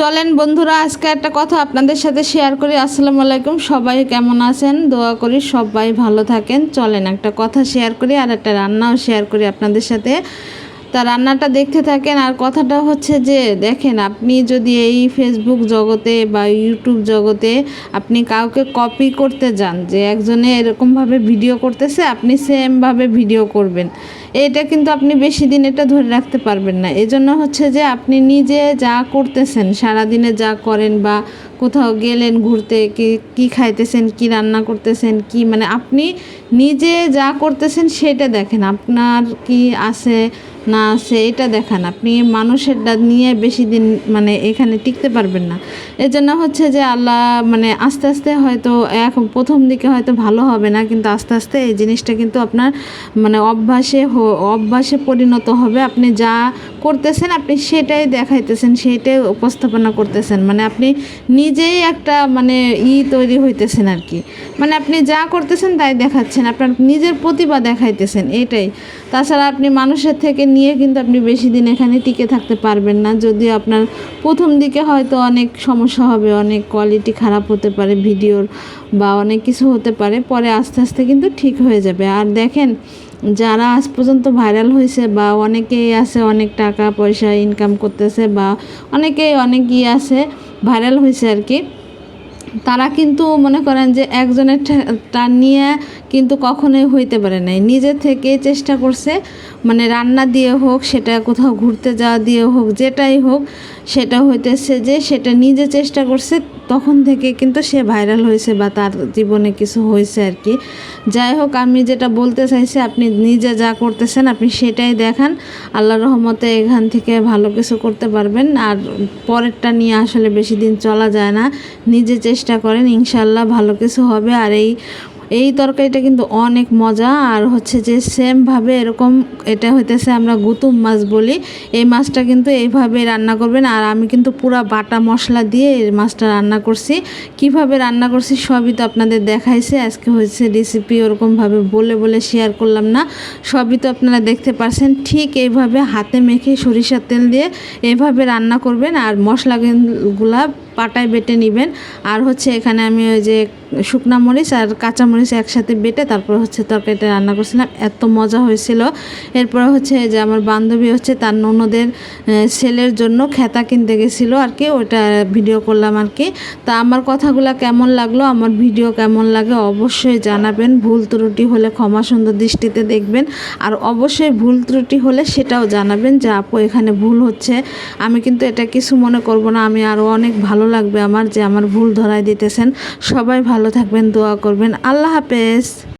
চলেন বন্ধুরা, আজকে একটা কথা আপনাদের সাথে শেয়ার করি। আসসালামু আলাইকুম, সবাই কেমন আছেন? দোয়া করি সবাই ভালো থাকেন। চলেন একটা কথা শেয়ার করি আর একটা রান্নাও শেয়ার করি আপনাদের সাথে। তা রান্নাটা দেখতে থাকেন আর কথাটা হচ্ছে যে, দেখেন আপনি যদি এই ফেসবুক জগতে বা ইউটিউব জগতে আপনি কাউকে কপি করতে যান, যে একজনে এরকমভাবে ভিডিও করতেছে, আপনি সেমভাবে ভিডিও করবেন। এটা কিন্তু আপনি বেশি দিন এটা ধরে রাখতে পারবেন না। এজন্য হচ্ছে যে আপনি নিজে যা করতেছেন, সারাদিনে যা করেন বা কোথাও গেলেন ঘুরতে, কি, কী খাইতেছেন, কি রান্না করতেছেন, কি মানে আপনি নিজে যা করতেছেন সেটা দেখেন। আপনার কি আছে না আছে এটা দেখান। আপনি মানুষেরটা নিয়ে বেশি দিন মানে এখানে টিকতে পারবেন না। এর জন্য হচ্ছে যে আল্লাহ মানে আস্তে আস্তে হয়তো এখন প্রথম দিকে হয়তো ভালো হবে না, কিন্তু আস্তে আস্তে এই জিনিসটা কিন্তু আপনার মানে অভ্যাসে অভ্যাসে পরিণত হবে। আপনি যা করতেছেন, আপনি সেটাই দেখাইতেছেন, সেটাই উপস্থাপনা করতেছেন। মানে আপনি নিজেই একটা মানে ই তৈরি হইতেছেন আর কি। মানে আপনি যা করতেছেন তাই দেখাচ্ছেন, আপনার নিজের প্রতিভা দেখাইতেছেন, এটাই। তাছাড়া আপনি মানুষের থেকে নিয়ে কিন্তু আপনি বেশি দিন এখানে টিকে থাকতে পারবেন না। যদি আপনার প্রথম দিকে হয়তো অনেক সমস্যা হবে, অনেক কোয়ালিটি খারাপ হতে পারে ভিডিওর বা অনেক কিছু হতে পারে, পরে আস্তে আস্তে কিন্তু ঠিক হয়ে যাবে। আর দেখেন যারা আজ পর্যন্ত ভাইরাল হয়েছে বা অনেকেই আছে, অনেক টাকা পয়সা ইনকাম করতেছে বা অনেকেই অনেক ইয়ে আছে ভাইরাল হয়েছে আর কি, তারা কিন্তু মনে করেন যে একজনের টান নিয়ে কিন্তু কখনোই হইতে পারে নাই। নিজে থেকে চেষ্টা করছে মানে রান্না দিয়ে হোক, সেটা কোথাও ঘুরতে যাওয়া দিয়ে হোক, যেটাই হোক, সেটা হইতেছে যে সেটা নিজে চেষ্টা করছে তখন থেকে কিন্তু সে ভাইরাল হয়েছে বা তার জীবনে কিছু হয়েছে আর কি। যাই হোক, আমি যেটা বলতে চাইছি, আপনি নিজে যা করতেছেন, আপনি সেটাই দেখান। আল্লাহ রহমতে এখান থেকে ভালো কিছু করতে পারবেন। আর পরেরটা নিয়ে আসলে বেশি দিন চলা যায় না। নিজে চেষ্টা করেন ইনশাল্লাহ ভালো কিছু হবে। আর এই এই তরকারিটা কিন্তু অনেক মজা, আর হচ্ছে যে সেমভাবে এরকম, এটা হইতেছে আমরা গুতুম মাছ বলি। এই মাছটা কিন্তু এইভাবে রান্না করবেন, আর আমি কিন্তু পুরো বাটা মশলা দিয়ে এই মাছটা রান্না করছি। কীভাবে রান্না করছি সবই তো আপনাদের দেখাইছে, আজকে হয়েছে রেসিপি ওরকমভাবে বলে বলে শেয়ার করলাম না। সবই তো আপনারা দেখতে পারছেন, ঠিক এইভাবে হাতে মেখে সরিষার তেল দিয়ে এইভাবে রান্না করবেন, আর মশলাগুলা পাটায় বেটে নেবেন। আর হচ্ছে এখানে আমি ওই যে শুকনা মরিচ আর কাঁচা মরিচ একসাথে বেটে তারপর হচ্ছে তরকারিটা রান্না করছিলাম। এত মজা হয়েছিল। এরপর হচ্ছে যে আমার বান্ধবী হচ্ছে তার ননদের ছেলের জন্য খেতা কিনতে গেছিল আর কি, ওটা ভিডিও করলাম আর কি। তা আমার কথাগুলো কেমন লাগল, আমার ভিডিও কেমন লাগে অবশ্যই জানাবেন। ভুল ত্রুটি হলে ক্ষমা সুন্দর দৃষ্টিতে দেখবেন। আর অবশ্যই ভুল ত্রুটি হলে সেটাও জানাবেন যে, আপু, এখানে ভুল হচ্ছে। আমি কিন্তু এটা কিছু মনে করব না। আমি আরও অনেক ভালো লাগবে আমার যে আমার ভুল ধরাই দিতেছেন। সবাই ভালো থাকবেন, দোয়া করবেন। আল্লাহ হাফেজ।